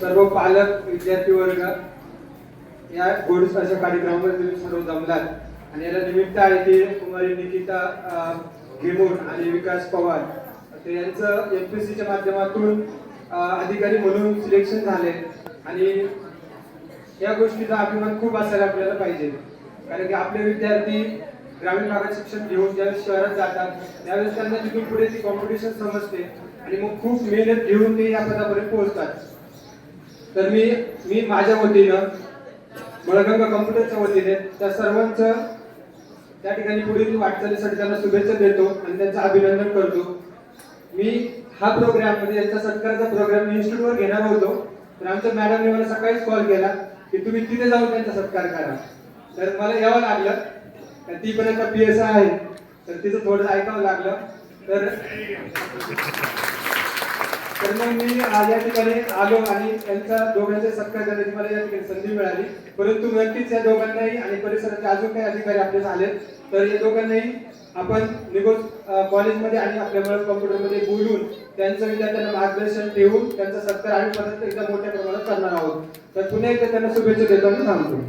सर्व पालक विद्यार्थी वर्ग या गोड अशा कार्यक्रमामध्ये तुम्ही सर्व जमलात. आणि याला निमित्त आहे ते कुमारी निकिता अ, घेमोड आणि विकास पवार. तर यांचं एम पी सीच्या माध्यमातून अधिकारी म्हणून सिलेक्शन झाले. आणि या गोष्टीचा अभिमान खूप असायला आपल्याला पाहिजे. कारण की आपले विद्यार्थी ग्रामीण भागात शिक्षण घेऊन ज्यावेळेस शहरात जातात त्यावेळेस त्यांना तिथून पुढे ती कॉम्पिटिशन समजते. आणि मग खूप मेहनत घेऊन ते या पदापर्यंत पोहोचतात. तर मी मी माझ्या वतीनं मळगंगा कम्प्युटरच्या वतीने त्या सर्वांचं त्या ठिकाणी पुढील वाटचालीसाठी त्यांना शुभेच्छा देतो आणि त्यांचं अभिनंदन करतो. मी हा प्रोग्राम म्हणजे यांचा सत्काराचा प्रोग्राम इन्स्टिट्यूटवर घेणार होतो. तर आमच्या मॅडमने मला सकाळीच कॉल केला की तुम्ही तिथे जाऊन त्यांचा सत्कार करा. तर मला यावं लागलं. तर ती पण आता पी एस आय आहे. तर तिचं थोडं ऐकावं लागलं. तर दरम्यान मी आज या ठिकाणी आलो आणि त्यांचा दोघांचे सत्कार करण्याची मला या ठिकाणी संधी मिळाली. परंतु नक्कीच या दोघांनाही आणि परिसराचे अजून काही अधिकारी आपले झाले. तर या दोघांनाही आपण निघून कॉलेजमध्ये आणि आपल्या मुळे कॉम्प्युटरमध्ये बोलून त्यांचं विद्यार्थ्यांना मार्गदर्शन ठेवून त्यांचा सत्कार आणि परत एकदा मोठ्या प्रमाणात करणार आहोत. तर पुन्हा एकदा त्यांना शुभेच्छा देतो आणि थांबतो.